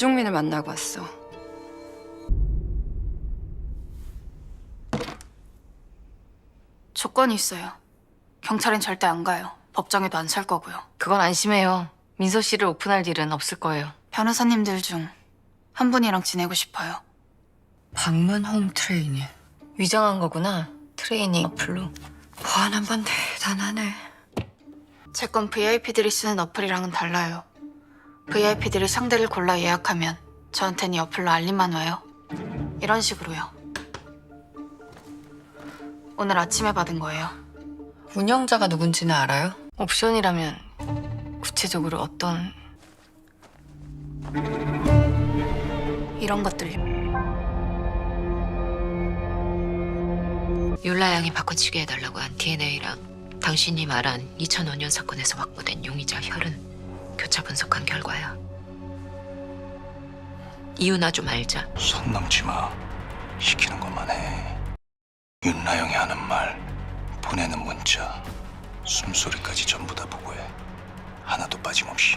남종민을 만나고 왔어. 조건이 있어요. 경찰엔 절대 안 가요. 법정에도 안 설 거고요. 그건 안심해요. 민서 씨를 오픈할 일은 없을 거예요. 변호사님들 중 한 분이랑 지내고 싶어요. 방문 홈 트레이닝. 위장한 거구나. 트레이닝 어플로. 보안 한 번 대단하네. 제 건 VIP들이 쓰는 어플이랑은 달라요. VIP들이 상대를 골라 예약하면 저한텐 이 어플로 알림만 와요. 이런 식으로요. 오늘 아침에 받은 거예요. 운영자가 누군지는 알아요? 옵션이라면 구체적으로 어떤 이런 것들요. 율라 양이 바꿔치기 해달라고 한 DNA랑 당신이 말한 2005년 사건에서 확보된 용의자 혈은 교차 분석한 결과야. 이유나 좀 알자. 선 넘지 마. 시키는 것만 해. 윤나영이 하는 말, 보내는 문자, 숨소리까지 전부 다 보고해. 하나도 빠짐없이.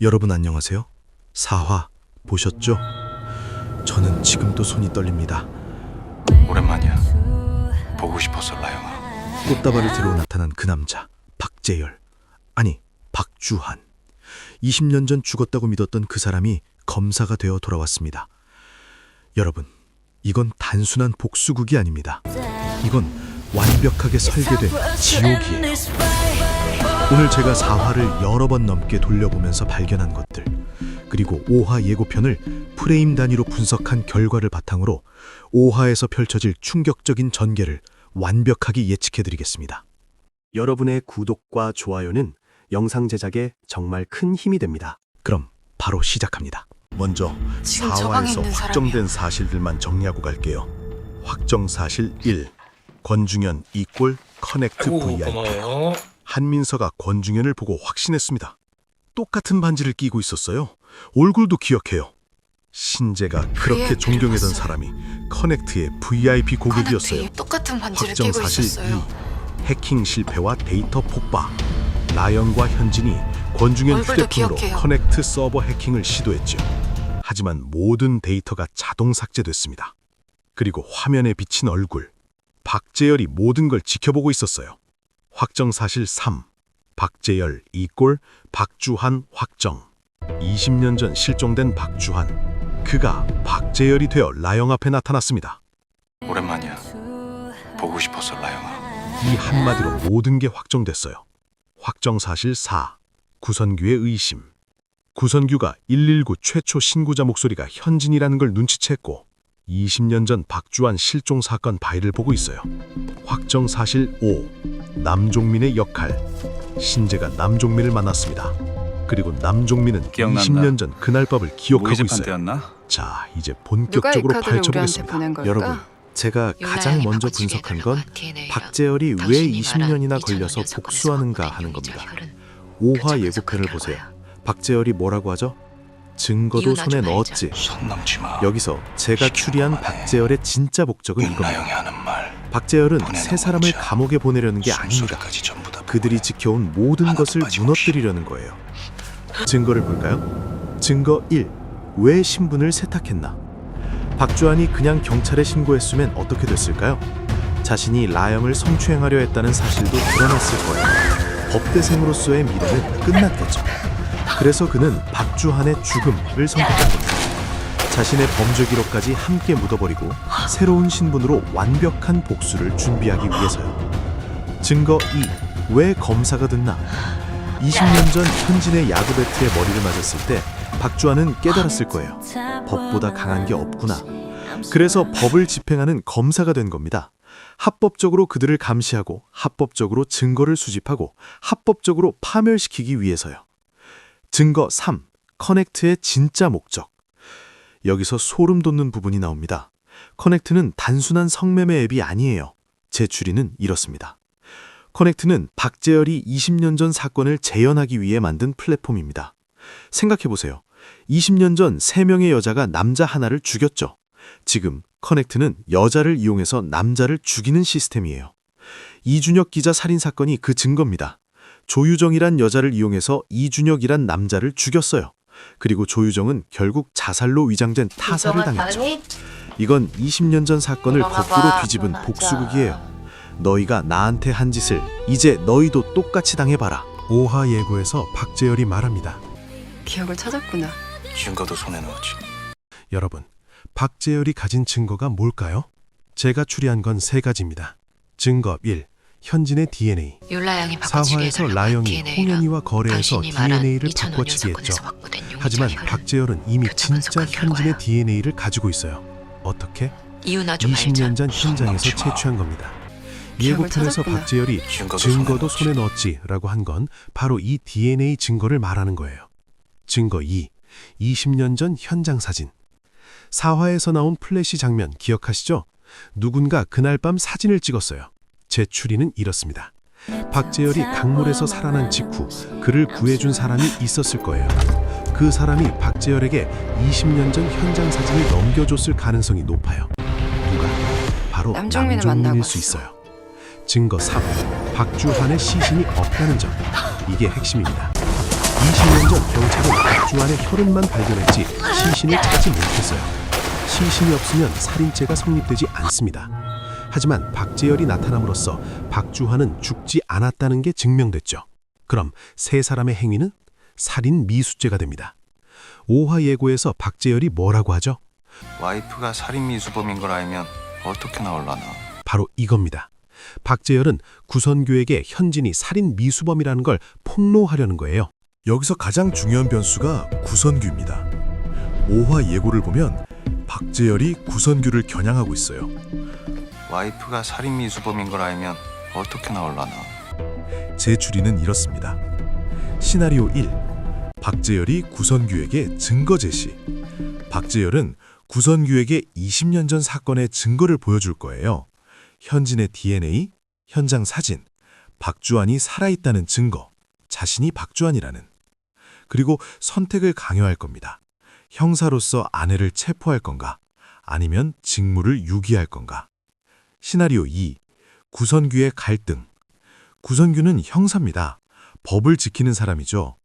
여러분 안녕하세요. 사화 보셨죠? 저는 지금도 손이 떨립니다. 오랜만이야. 보고 싶었어, 라영아. 꽃다발을 들고 나타난 그 남자 박재열 아니 박주한 20년 전 죽었다고 믿었던 그 사람이 검사가 되어 돌아왔습니다. 여러분 이건 단순한 복수극이 아닙니다. 이건 완벽하게 설계된 지옥이에요. 오늘 제가 4화를 여러 번 넘게 돌려보면서 발견한 것들 그리고 5화 예고편을 프레임 단위로 분석한 결과를 바탕으로 5화에서 펼쳐질 충격적인 전개를 완벽하게 예측해드리겠습니다. 여러분의 구독과 좋아요는 영상 제작에 정말 큰 힘이 됩니다. 그럼 바로 시작합니다. 먼저 지금 저 방에 4화에서 있는 확정된 사실들만 정리하고 갈게요. 확정 사실 1. 권중현 이꼴 커넥트 VIP. 한민서가 권중현을 보고 확신했습니다. 똑같은 반지를 끼고 있었어요. 얼굴도 기억해요. 신재가 그렇게 VIP를 존경했던 봤어요. 사람이 커넥트의 VIP 고객이었어요. 똑같은 반지를 확정 끼고 사실 있었어요. 2. 해킹 실패와 데이터 폭발. 라영과 현진이 권중현 얼굴도 휴대폰으로 기억해요. 커넥트 서버 해킹을 시도했죠. 하지만 모든 데이터가 자동 삭제됐습니다. 그리고 화면에 비친 얼굴. 박재열이 모든 걸 지켜보고 있었어요. 확정 사실 3. 박재열 이꼴 박주한 확정. 20년 전 실종된 박주한. 그가 박재열이 되어 라영 앞에 나타났습니다. 오랜만이야. 보고 싶었어, 라영아. 이 한마디로 모든 게 확정됐어요. 확정 사실 4. 구선규의 의심. 구선규가 119 최초 신고자 목소리가 현진이라는 걸 눈치챘고 20년 전 박주한 실종 사건 파일을 보고 있어요. 확정 사실 5. 남종민의 역할. 신재가 남종민을 만났습니다. 그리고 남종민은 기억난다. 20년 전 그날 밤을 기억하고 모의재판 있어요. 때였나? 자, 이제 누가 이 본격적으로 카드를 우리한테 파헤쳐보겠습니다. 보낸 걸까? 여러분, 제가 가장 먼저 분석한 건 박재열이 왜 당신이 말한 20년이나 2005년 걸려서 복수하는가 하는 겁니다. 혈은 5화 교차 예고편을 보세요. 박재열이 뭐라고 하죠? 증거도 손에 좀 넣었지. 선 넘지 마. 여기서 제가 추리한 박재열의 진짜 목적은 이겁니다. 윤나영이 하는 말, 박재열은 보내는 세 사람을 감옥에 보내려는 게 아닙니다. 숨소리까지 전부 다 그들이. 지켜온 모든 하나도 것을 빠짐없이. 무너뜨리려는 거예요. 증거를 볼까요? 증거 1. 왜 신분을 세탁했나? 박주환이 그냥 경찰에 신고했으면 어떻게 됐을까요? 자신이 라영을 성추행하려 했다는 사실도 드러났을 거예요. 법대생으로서의 미래는 끝났겠죠. 그래서 그는 박주한의 죽음을 선택한 겁니다. 자신의 범죄 기록까지 함께 묻어버리고 새로운 신분으로 완벽한 복수를 준비하기 위해서요. 증거 2. 왜 검사가 됐나? 20년 전 현진의 야구 배트에 머리를 맞았을 때 박주환은 깨달았을 거예요. 법보다 강한 게 없구나. 그래서 법을 집행하는 검사가 된 겁니다. 합법적으로 그들을 감시하고 합법적으로 증거를 수집하고 합법적으로 파멸시키기 위해서요. 증거 3. 커넥트의 진짜 목적. 여기서 소름 돋는 부분이 나옵니다. 커넥트는 단순한 성매매 앱이 아니에요. 제 추리는 이렇습니다. 커넥트는 박재열이 20년 전 사건을 재현하기 위해 만든 플랫폼입니다. 생각해보세요. 20년 전 3명의 여자가 남자 하나를 죽였죠. 지금 커넥트는 여자를 이용해서 남자를 죽이는 시스템이에요. 이준혁 기자 살인 사건이 그 증거입니다. 조유정이란 여자를 이용해서 이준혁이란 남자를 죽였어요. 그리고 조유정은 결국 자살로 위장된 타살을 당했죠. 이건 20년 전 사건을 거꾸로 뒤집은 복수극이에요. 너희가 나한테 한 짓을 이제 너희도 똑같이 당해봐라. 오하 예고에서 박재열이 말합니다. 기억을 찾았구나. 증거도 손에 넣었지. 여러분, 박재열이 가진 증거가 뭘까요? 제가 추리한 건 세 가지입니다. 증거 1. 현진의 DNA. 율라 양이 바꿔치기 사화에서 라영이 홍현이와 거래해서 DNA를 2005년 바꿔치기 했죠. 하지만 박재열은 이미 교차 진짜 현진의. DNA를 가지고 있어요. 어떻게? 이유나 좀 알자. 20년 전 현장에서. 채취한 겁니다. 예고편에서 찾았구나. 박재열이 증거도, 증거도 손에 넣었지라고 한 건 바로 이 DNA 증거를 말하는 거예요. 증거 2. 20년 전 현장 사진. 사화에서 나온 플래시 장면 기억하시죠? 누군가 그날 밤 사진을 찍었어요. 제 추리는 이렇습니다. 박재열이 강물에서 살아난 직후 그를 구해준 사람이 있었을 거예요. 그 사람이 박재열에게 20년 전 현장 사진을 넘겨줬을 가능성이 높아요. 누가? 바로 남정민을 남정민일 만나고 수. 있어요. 증거 3. 박주환의 시신이 없다는 점. 이게 핵심입니다. 20년 전 경찰은 박주환의 혈흔만 발견했지 시신을 찾지 못했어요. 시신이 없으면 살인죄가 성립되지 않습니다. 하지만 박재열이 나타남으로써 박주환은 죽지 않았다는 게 증명됐죠. 그럼 세 사람의 행위는 살인 미수죄가 됩니다. 오화 예고에서 박재열이 뭐라고 하죠? 와이프가 살인 미수범인 걸 알면 어떻게 나올라나. 바로 이겁니다. 박재열은 구선규에게 현진이 살인 미수범이라는 걸 폭로하려는 거예요. 여기서 가장 중요한 변수가 구선규입니다. 오화 예고를 보면 박재열이 구선규를 겨냥하고 있어요. 와이프가 살인 미수범인 걸 알면 어떻게 나올라나. 제 추리는 이렇습니다. 시나리오 1. 박재열이 구선규에게 증거 제시. 박재열은 구선규에게 20년 전 사건의 증거를 보여줄 거예요. 현진의 DNA, 현장 사진, 박주환이 살아있다는 증거, 자신이 박주환이라는. 그리고 선택을 강요할 겁니다. 형사로서 아내를 체포할 건가, 아니면 직무를 유기할 건가. 시나리오 2. 구선규의 갈등. 구선규는 형사입니다. 법을 지키는 사람이죠.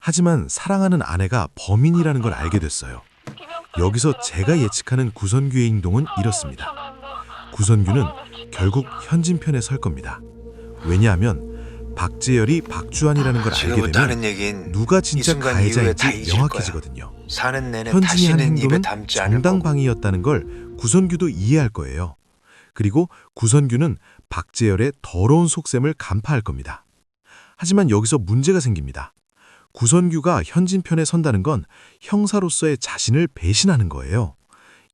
하지만 사랑하는 아내가 범인이라는 걸 알게 됐어요. 여기서 제가 예측하는 구선규의 행동은 이렇습니다. 구선규는 결국 현진 편에 설 겁니다. 왜냐하면 박재열이 박주환이라는 걸 알게 지금부터 하는 되면 얘긴 누가 이 진짜 순간 이후에 다 가해자인지 잊을 명확해지거든요. 사는 내내 현진이 한 다시는 입에 행동은 담지 않을 거고 정당방위였다는 걸 구선규도 이해할 거예요. 그리고 구선규는 박재열의 더러운 속셈을 간파할 겁니다. 하지만 여기서 문제가 생깁니다. 구선규가 현진 편에 선다는 건 형사로서의 자신을 배신하는 거예요.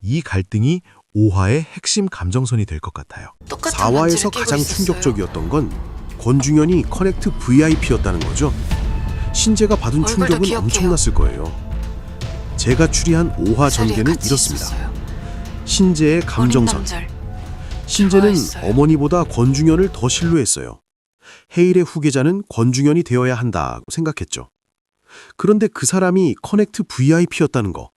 이 갈등이 오화의 핵심 감정선이 될 것 같아요. 똑같은 4화에서 반지를 끼고 가장. 충격적이었던 건 권중현이 커넥트 VIP였다는 거죠. 신재가 받은 충격은. 엄청났을 거예요. 제가 추리한 5화 이 자리에 전개는 이렇습니다. 있었어요. 신재의 감정선. 신재는. 어머니보다 권중현을 더 신뢰했어요. 헤일의 후계자는 권중현이 되어야 한다고 생각했죠. 그런데 그 사람이 커넥트 VIP였다는 거.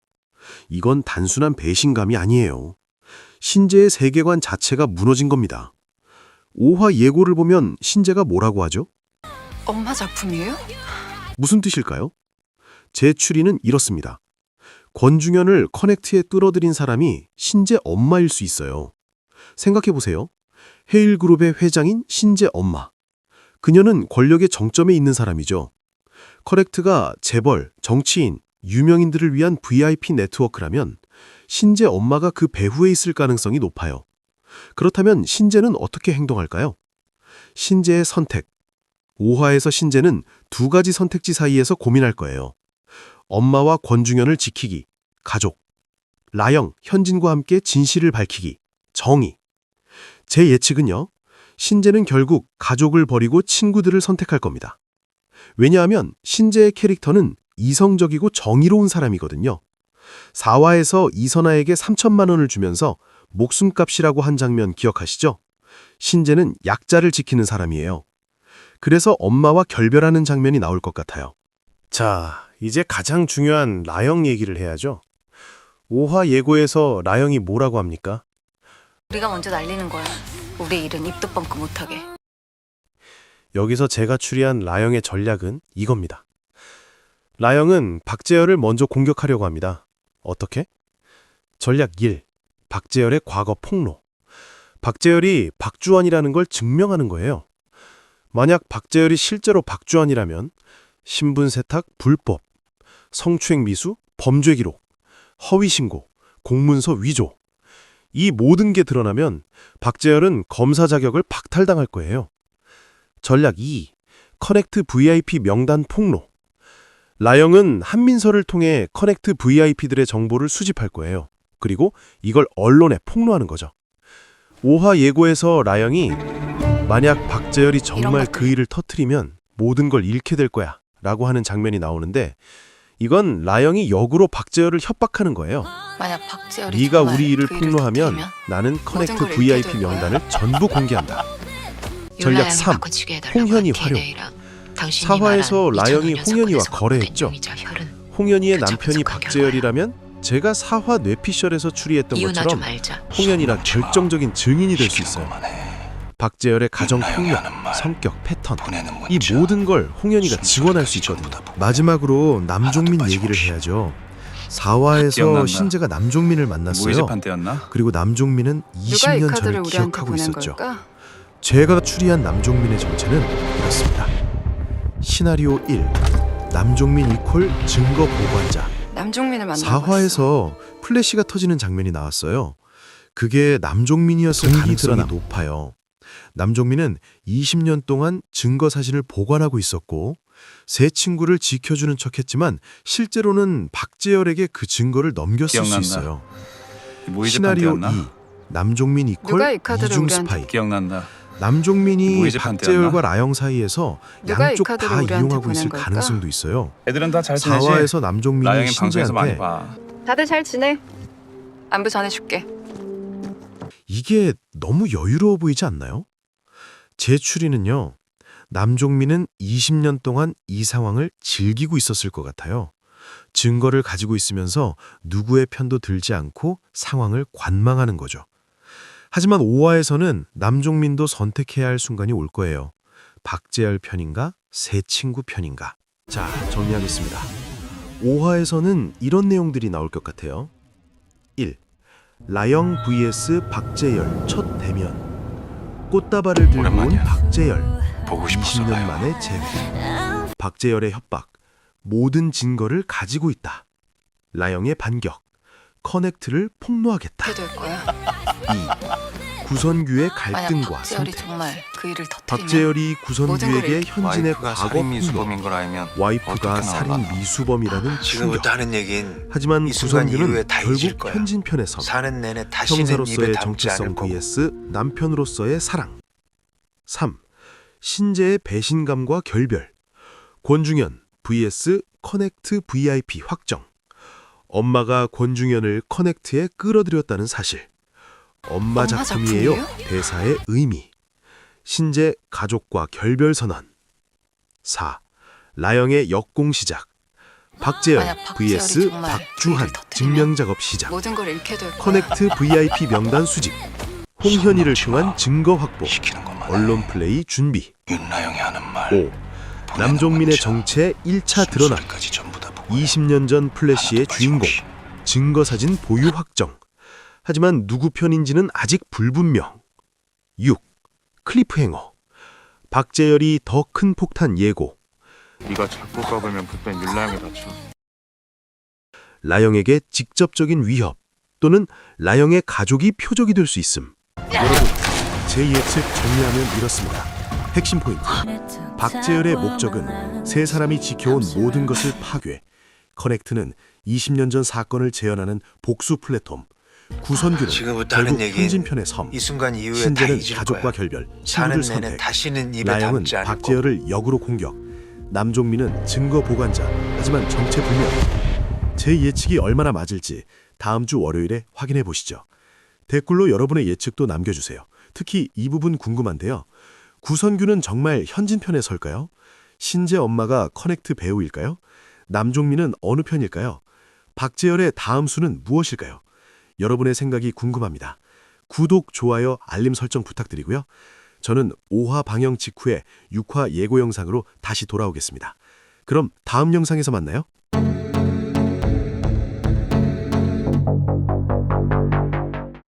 이건 단순한 배신감이 아니에요. 신재의 세계관 자체가 무너진 겁니다. 5화 예고를 보면 신재가 뭐라고 하죠? 엄마 작품이에요? 무슨 뜻일까요? 제 추리는 이렇습니다. 권중현을 커넥트에 뚫어들인 사람이 신재 엄마일 수 있어요. 생각해 보세요. 헤일그룹의 회장인 신재 엄마. 그녀는 권력의 정점에 있는 사람이죠. 커넥트가 재벌, 정치인, 유명인들을 위한 VIP 네트워크라면 신재 엄마가 그 배후에 있을 가능성이 높아요. 그렇다면 신재는 어떻게 행동할까요? 신재의 선택. 5화에서 신재는 두 가지 선택지 사이에서 고민할 거예요. 엄마와 권중현을 지키기, 가족. 라영, 현진과 함께 진실을 밝히기, 정의. 제 예측은요. 신재는 결국 가족을 버리고 친구들을 선택할 겁니다. 왜냐하면 신재의 캐릭터는 이성적이고 정의로운 사람이거든요. 4화에서 이선아에게 3천만 원을 주면서 목숨값이라고 한 장면 기억하시죠? 신재는 약자를 지키는 사람이에요. 그래서 엄마와 결별하는 장면이 나올 것 같아요. 자, 이제 가장 중요한 라영 얘기를 해야죠. 5화 예고에서 라영이 뭐라고 합니까? 우리가 먼저 날리는 거야. 우리 일은 입도 뻥끗 못하게. 여기서 제가 추리한 라영의 전략은 이겁니다. 라영은 박재열을 먼저 공격하려고 합니다. 어떻게? 전략 1. 박재열의 과거 폭로. 박재열이 박주환이라는 걸 증명하는 거예요. 만약 박재열이 실제로 박주환이라면 신분 세탁 불법, 성추행 미수 범죄 기록, 허위 신고, 공문서 위조 이 모든 게 드러나면 박재열은 검사 자격을 박탈당할 거예요. 전략 2. 커넥트 VIP 명단 폭로. 라영은 한민서를 통해 커넥트 VIP들의 정보를 수집할 거예요. 그리고 이걸 언론에 폭로하는 거죠. 오화 예고에서 라영이 만약 박재열이 정말. 그 일을 터트리면 모든 걸 잃게 될 거야 라고 하는 장면이 나오는데 이건 라영이 역으로 박재열을 협박하는 거예요. 만약 박재열이 네가 우리 일을 그 폭로하면 나는 커넥트 VIP. 명단을 전부 공개한다. 전략 윤라영이 3. 바꿔치기 해달라고 홍현희 한 활용. 사화에서 라영이 2005년 홍현희와 사건에서 거래했죠. 홍현희의 교차 남편이 박재열이라면 제가 사화 뇌피셜에서 추리했던 것처럼. 홍현이라. 결정적인 증인이 될 수 있어요. 박재열의 가정 윤나영이 폭력, 하는 말, 성격 패턴 이 모든 걸 홍현이가 증언할 수 있거든요. 마지막으로 남종민 얘기를. 해야죠. 사화에서. 신재가 남종민을 만났어요. 그리고 남종민은 누가 이 20년 카드를 전을 기억하고 있었죠. 걸까? 제가 추리한 남종민의 정체는 이렇습니다. 시나리오 1. 남종민 이콜 증거 보관자. 남종민을 만나고 사화에서 플래시가 터지는 장면이 나왔어요. 그게 남종민이었을 가능성이. 높아요. 남종민은 20년 동안 증거 사진을 보관하고 있었고 세 친구를 지켜주는 척했지만 실제로는 박재열에게 그 증거를 넘겼을 기억난다. 수 있어요. 시나리오 때였나? 2. 남종민 이콜 이 이중 스파이. 기억난다. 남종민이 무이집한 박재열과? 라영 사이에서 누가 양쪽 카드를 다 우리한테 이용하고 보낸 있을 걸까? 가능성도 있어요. 애들은 다 잘 지내지? 사화에서 남종민이 라영이 방송에서 많이 봐. 다들 잘 지내? 안부 전해줄게. 이게 너무 여유로워 보이지 않나요? 제 추리는요. 남종민은 20년 동안 이 상황을 즐기고 있었을 것 같아요. 증거를 가지고 있으면서 누구의 편도 들지 않고 상황을 관망하는 거죠. 하지만 5화에서는 남종민도 선택해야 할 순간이 올 거예요. 박재열 편인가? 새 친구 편인가? 자, 정리하겠습니다. 5화에서는 이런 내용들이 나올 것 같아요. 1. 라영 vs 박재열 첫 대면 꽃다발을 들고 온 오랜만이야. 박재열 보고 싶어서 20년 가요. 만에 재회 박재열의 협박 모든 증거를 가지고 있다 라영의 반격 커넥트를 폭로하겠다 될 거야. 2. 구선규의 만약 갈등과 박재열이 선택 정말 그 일을 터뜨리면 박재열이 모든 구선규에게 걸 현진의 와이프가 과거 살인 미수범인 걸 알면 와이프가 어떻게 살인 나올라나. 미수범이라는 충격 지금부터 하는 얘긴 하지만 이 순간 구선규는 이후에 다 잊을 결국 거야. 현진 편에 선 사는 내내 다시는 입에 형사로서의 담지 않을 정체성 거고 vs 남편으로서의 사랑 3. 신재의 배신감과 결별 권중현 vs 커넥트 VIP 확정 엄마가 권중현을 커넥트에 끌어들였다는 사실 엄마 엄마 작품이에요 작품이에요? 대사의 의미 신재 가족과 결별 선언 4. 라영의 역공 시작 만약 박재열이 vs 박주한 증명 작업 시작 모든 걸 잃게 될 거야. 커넥트 VIP 명단 수집, 홍현희를 통한 증거 확보. 언론 플레이 준비. 윤나영이 하는 말, 5. 보내는 남종민의 정체 1차 드러남. 20년 전 플래시의 주인공. 빠짐없이. 증거 사진 보유 확정. 하지만 누구 편인지는 아직 불분명. 6. 클리프행어. 박재열이 더 큰 폭탄 예고. 네가 자꾸 까불면 그땐 율라형이 다쳐. 라영에게 직접적인 위협 또는 라영의 가족이 표적이 될 수 있음. 여러분, 제 예측 정리하면 이렇습니다. 핵심 포인트. 박재열의 목적은 세 사람이 지켜온 모든 것을 파괴. 커넥트는 20년 전 사건을 재현하는 복수 플랫폼. 구선규는 지금부터 결국 현진편의 섬. 이 순간 이후에 다 신재는 가족과 거야. 결별, 친구들 선택. 다시는 입에 거고 박재열을 역으로 공격. 남종민은 증거 보관자. 하지만 정체 불명. 제 예측이 얼마나 맞을지 다음 주 월요일에 확인해 보시죠. 댓글로 여러분의 예측도 남겨주세요. 특히 이 부분 궁금한데요. 구선규는 정말 현진편에 설까요? 신재 엄마가 커넥트 배우일까요? 남종민은 어느 편일까요? 박재열의 다음 수는 무엇일까요? 여러분의 생각이 궁금합니다. 구독, 좋아요, 알림 설정 부탁드리고요. 저는 5화 방영 직후에 6화 예고 영상으로 다시 돌아오겠습니다. 그럼 다음 영상에서 만나요.